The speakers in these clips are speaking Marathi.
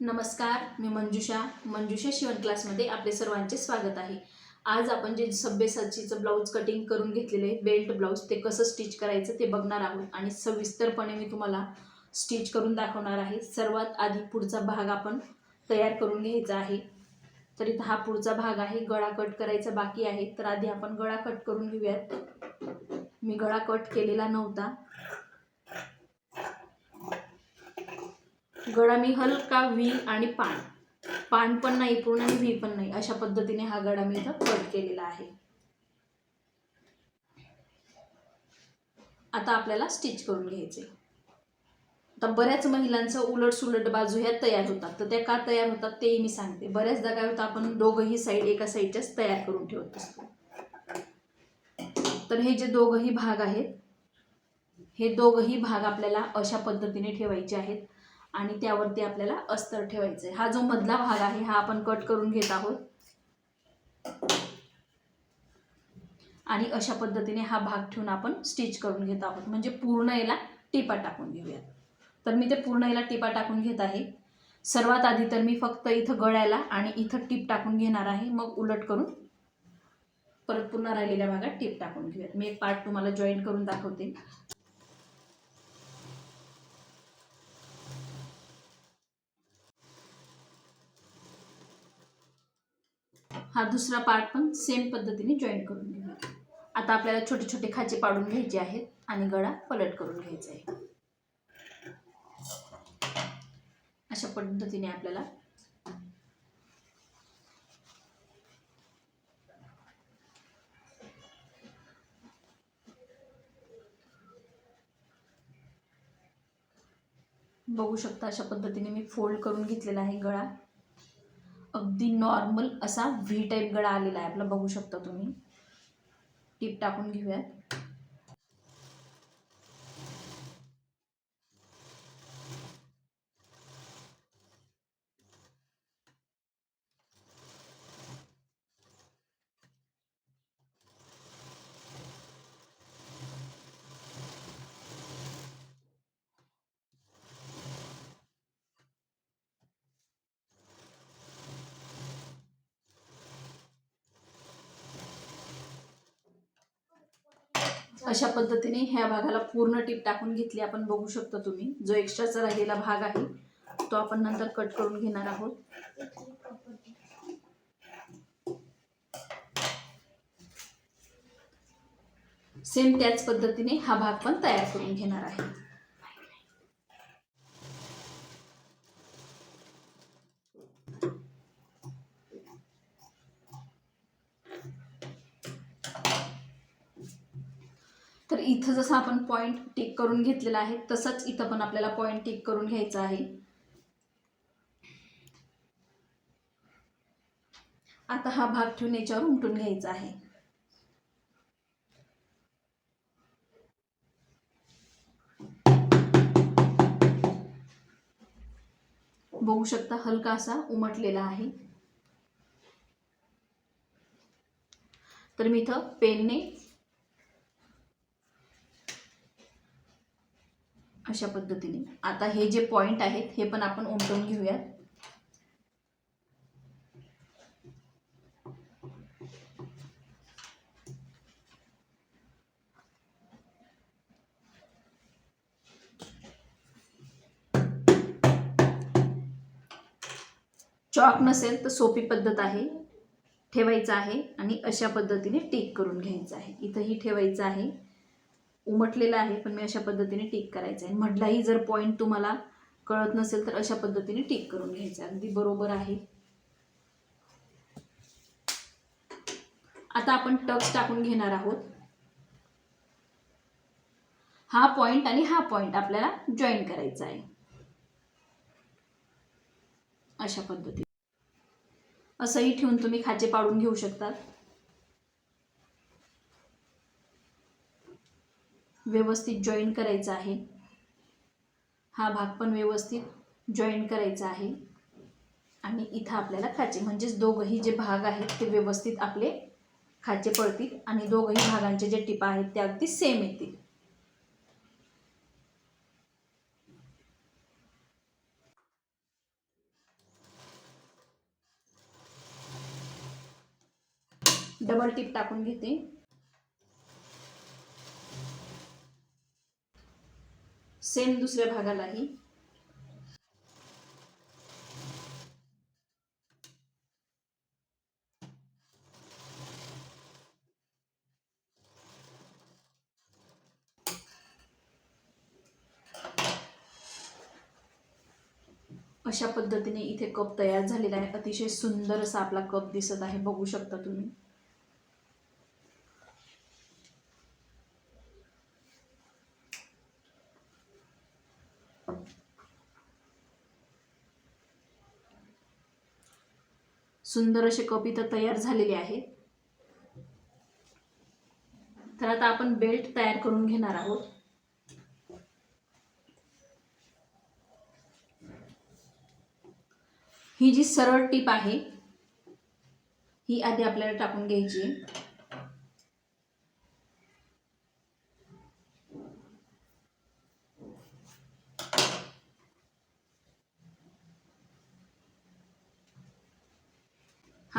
नमस्कार मी मंजुषा. मंजुषा शिवण क्लासमध्ये आपले सर्वांचे स्वागत आहे. आज आपण जे सभ्यसाचीचं ब्लाऊज कटिंग करून घेतलेले आहे बेल्ट ब्लाऊज ते कसं स्टिच करायचं ते बघणार आहोत. आणि सविस्तरपणे मी तुम्हाला स्टिच करून दाखवणार आहे. सर्वात आधी पुढचा भाग आपण तयार करून घ्यायचा आहे. तर इथं हा पुढचा भाग आहे गळा कट करायचा बाकी आहे. तर आधी आपण गळा कट करून घेऊयात. मी गळा कट केलेला नव्हता. गळा मी हलका व्ही आणि पान. पान पण नाही पूर्ण आणि व्ही पण नाही. अशा पद्धतीने हा गळा मी इथं कट केलेला आहे. आता आपल्याला स्टिच करून घ्यायचे. आता बऱ्याच महिलांचं उलट सुलट बाजू ह्या तयार होतात. तर त्या का तयार होतात तेही मी सांगते. बऱ्याचदा काय होतं आपण दोघंही साईड एका साईडच्याच तयार करून ठेवत असतो. तर हे जे दोघंही भाग आहेत हे दोघंही भाग आपल्याला अशा पद्धतीने ठेवायचे आहेत. आणि त्यावरती आपल्याला अस्तर ठेवायचं आहे हा जो मधला भाग आहे हा आपण कट करून घेत आहोत. आणि अशा पद्धतीने हा भाग ठेवून आपण स्टिच करून घेत आहोत. म्हणजे पूर्ण याला टिपा टाकून घेऊयात. तर मी ते पूर्ण याला टिपा टाकून घेत आहे. सर्वात आधी तर मी फक्त इथं गळ्याला आणि इथं टीप टाकून घेणार आहे. मग उलट करून परत पुन्हा राहिलेल्या भागात टीप टाकून घेऊयात. मी एक पार्ट तुम्हाला जॉईन करून दाखवते. हा दुसरा पार्ट पण सेम पद्धतीने जॉईन करून घेऊया आता आपल्याला छोटे छोटे खाचे पाडून घ्यायचे आहेत आणि गळा पलट करून घ्यायचा आहे. अशा पद्धतीने आपल्याला बघू शकता अशा पद्धतीने मी फोल्ड करून घेतलेला आहे गळा. अगदी नॉर्मल असा व्ही टाईप गळा आलेला आहे. आपला बघू शकता तुम्ही. टीप टाकून घेऊयात. अशा पद्धतीने ह्या भागाला पूर्ण टीप टाकून घेतली आपण बघू शकता तुम्ही. जो एक्स्ट्राचा राहिलेला भाग आहे तो आपण नंतर कट करून घेणार आहोत. सेम त्याच पद्धतीने हा भाग पण तयार करून घेणार आहे. तर इथं जसं आपण पॉईंट टिक करून घेतलेला आहे तसंच इथं पण आपल्याला पॉईंट टिक करून घ्यायचा आहे. आता हा भाग ठेवून याच्यावर उमटून घ्यायचा आहे. बघू शकता हलका असा उमटलेला आहे. तर मी इथं पेनने अशा पद्धतीने. आता हे जे पॉईंट आहेत हे पण आपण उमटवून घेऊयात. चॉक नसेल तर सोपी पद्धत आहे. ठेवायचं आहे आणि अशा पद्धतीने टीक करून घ्यायचं आहे. इथंही ठेवायचं आहे. उमटलेला आहे पण मी अशा पद्धतीने टिक करायचं आहे. मधलाही जर पॉईंट तुम्हाला कळत नसेल तर अशा पद्धतीने टिक करून घ्यायचं आहे. अगदी बरोबर आहे. आता आपण टक्स टाकून घेणार आहोत. हा पॉईंट आणि हा पॉईंट आपल्याला जॉईन करायचा आहे. अशा पद्धतीने. असंही ठेवून तुम्ही खाचे पाडून घेऊ शकतात. व्यवस्थित जॉईन करायचा आहे. हा भाग पण व्यवस्थित जॉईन करायचा आहे. आणि इथं आपल्याला खाचे म्हणजेच दोघंही जे भाग आहेत ते व्यवस्थित आपले खाचे पडतील आणि दोघंही भागांचे जे टिपा आहेत ते अगदी सेम येतील. डबल टिप टाकून घेते. सेम दुसऱ्या भागालाही. अशा पद्धतीने इथे कप तयार झालेला आहे. अतिशय सुंदर असा आपला कप दिसत आहे. बघू शकता तुम्ही. सुंदर असे कप इथं तयार झालेले आहेत. तर आता आपण बेल्ट तयार करून घेणार आहोत. ही जी सरळ टीप आहे ही आधी आपल्याला टाकून घ्यायची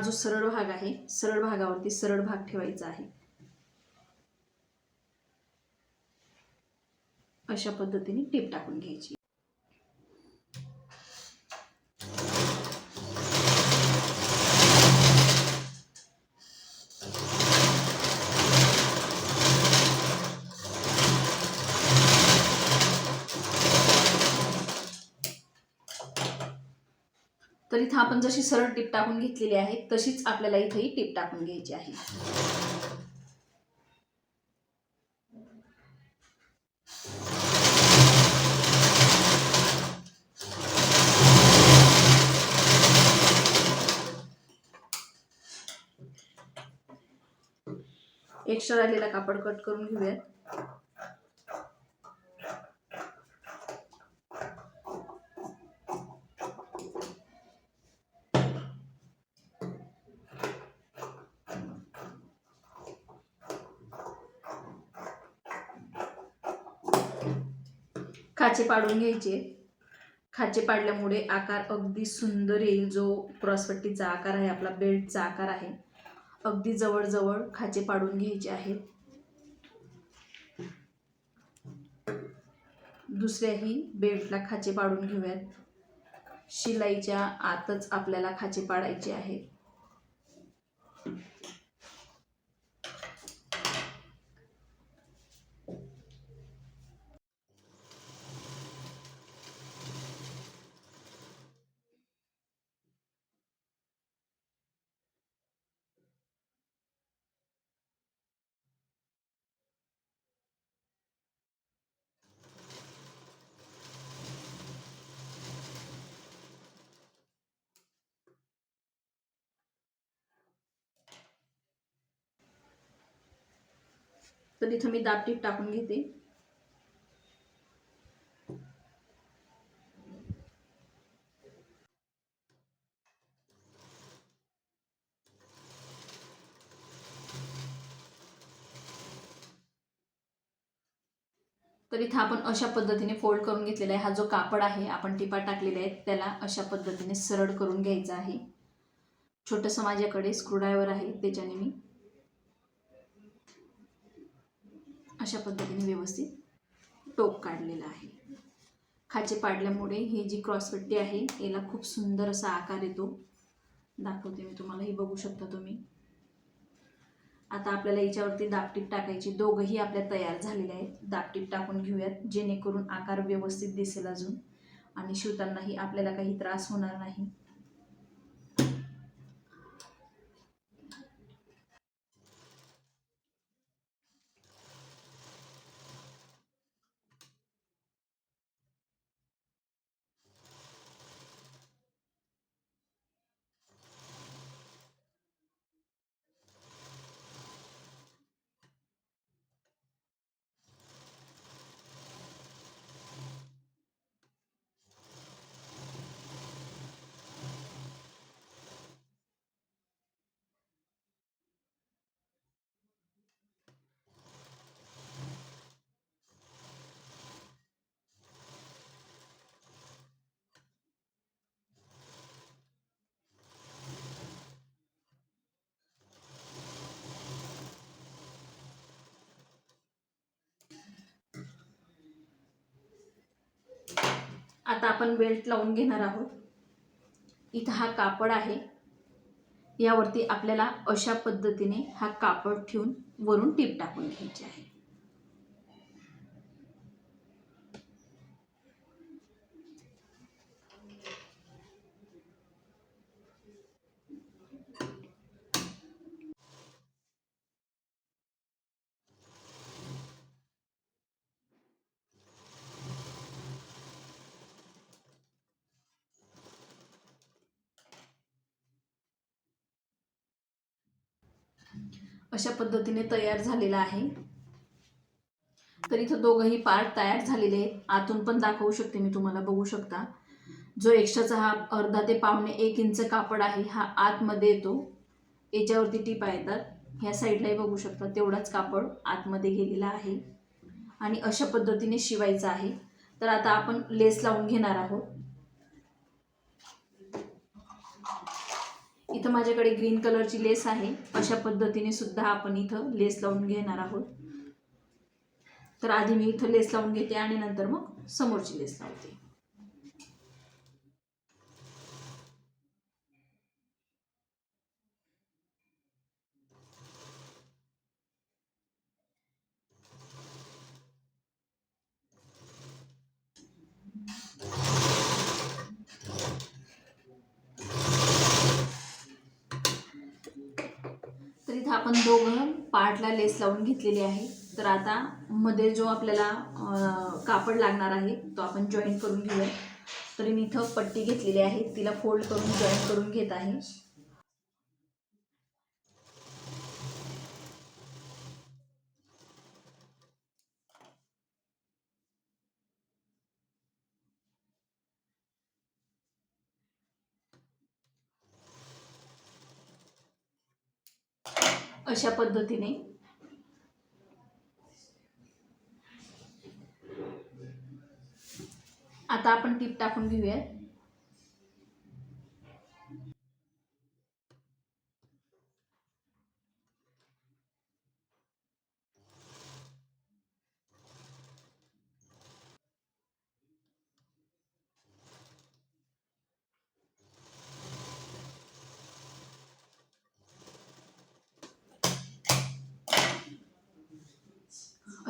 हा जो सरळ भाग आहे सरळ भागावरती सरळ भाग ठेवायचा आहे. अशा पद्धतीने टीप टाकून घ्यायची तर इथं आपण जशी सरळ टीप टाकून घेतलेली आहे तशीच आपल्याला इथंही टीप टाकून घ्यायची आहे. एक्स्ट्रा राहिलेला कापड कट करून घेऊयात. खाचे पाडून घ्यायचे. खाचे पाडल्यामुळे आकार अगदी सुंदर येईल. जो क्रॉसपट्टीचा आकार आहे आपला बेल्टचा आकार आहे अगदी जवळजवळ खाचे पाडून घ्यायचे आहेत दुसऱ्याही बेल्टला खाचे पाडून घेऊयात. शिलाईच्या आतच आपल्याला खाचे पाडायचे आहेत तर इथं मी दाबटीप टाकून घेते. तर इथं आपण अशा पद्धतीने फोल्ड करून घेतलेला आहे. हा जो कापड आहे आपण टिपा टाकलेला आहेत त्याला अशा पद्धतीने सरळ करून घ्यायचा आहे. छोटंसं माझ्याकडे स्क्रूड्रायव्हर आहे त्याच्याने मी अशा पद्धतीने व्यवस्थित टोक काढलेला आहे. खाचे पाडल्यामुळे ही जी क्रॉसपट्टी आहे याला खूप सुंदर असा आकार येतो. दाखवते मी तुम्हाला ही बघू शकता तुम्ही. आता आपल्याला याच्यावरती दापटीप टाकायची दोघंही आपल्या तयार झालेले आहेत. दापटीप टाकून घेऊयात जेणेकरून आकार व्यवस्थित दिसेल अजून. आणि शिवतानाही आपल्याला काही त्रास होणार नाही. आता आपण बेल्ट लावून घेणार आहोत. इथं हा कापड आहे. यावरती आपल्याला अशा पद्धतीने हा कापड ठेवून वरून टीप टाकून घ्यायची आहे. अशा पद्धतीने तयार झालेला आहे. तर इथं दोघंही पार्ट तयार झालेले आहेत. आतून पण दाखवू शकते मी तुम्हाला बघू शकता. जो एक्स्ट्राचा हा अर्धा ते पावणे एक इंच कापड आहे हा आतमध्ये येतो. याच्यावरती टिपा येतात. ह्या साईडलाही बघू शकता तेवढाच कापड आतमध्ये गेलेला आहे. आणि अशा पद्धतीने शिवायचं आहे. तर आता आपण लेस लावून घेणार आहोत. इथं माझ्याकडे ग्रीन कलरची लेस आहे. अशा पद्धतीने सुद्धा आपण इथं लेस लावून घेणार आहोत. तर आधी मी इथं लेस लावून घेते आणि नंतर मग समोरची लेस लावते तर इथं आपण पाठला लेस लावून घेतलेली आहे. तर आता मध्ये जो आपल्याला कापड लागणार आहे तो आपण जॉईन करून घेऊया. तरी मी इथं पट्टी घेतलेली आहे तिला फोल्ड करून जॉईन करून घेत आहे. अशा पद्धतीने आता आपण टीप टाकून घेऊया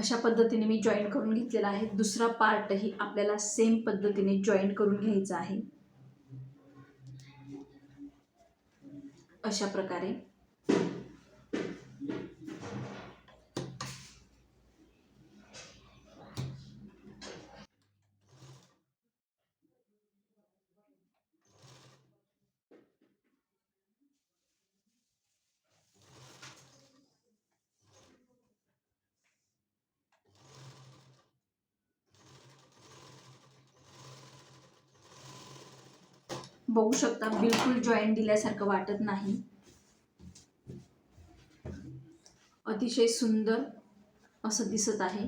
अशा पद्धतीने मी जॉईन करून घेतलेला आहे. दुसरा पार्टही आपल्याला सेम पद्धतीने जॉईन करून घ्यायचा आहे. अशा प्रकारे. बघू शकता. बिलकुल जॉईंट दिल्यासारखं वाटत नाही. अतिशय सुंदर असं दिसत आहे.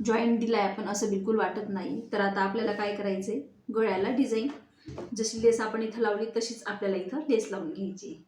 जॉईंट दिलाय आपण असं बिलकुल वाटत नाही. तर आता आपल्याला काय करायचंय? गळ्याला डिझाईन जशी लेस आपण इथं लावली तशीच आपल्याला इथं लेस लावून घ्यायची.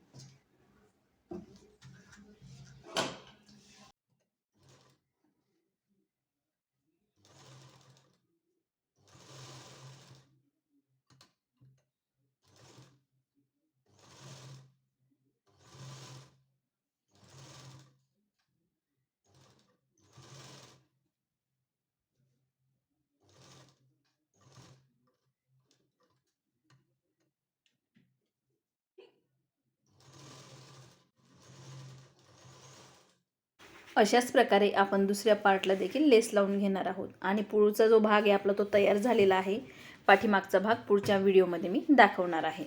अशाच प्रकारे आपण दुसऱ्या पार्टला देखील लेस लावून घेणार आहोत. आणि पुढचा जो भाग आहे आपला तो तयार झालेला आहे पाठीमागचा भाग पुढच्या व्हिडिओमध्ये मी दाखवणार आहे.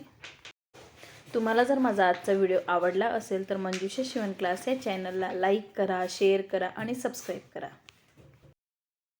तुम्हाला जर माझा आजचा व्हिडिओ आवडला असेल तर मंजुषा शिवण क्लास या चॅनलला लाईक करा शेअर करा आणि सबस्क्राईब करा.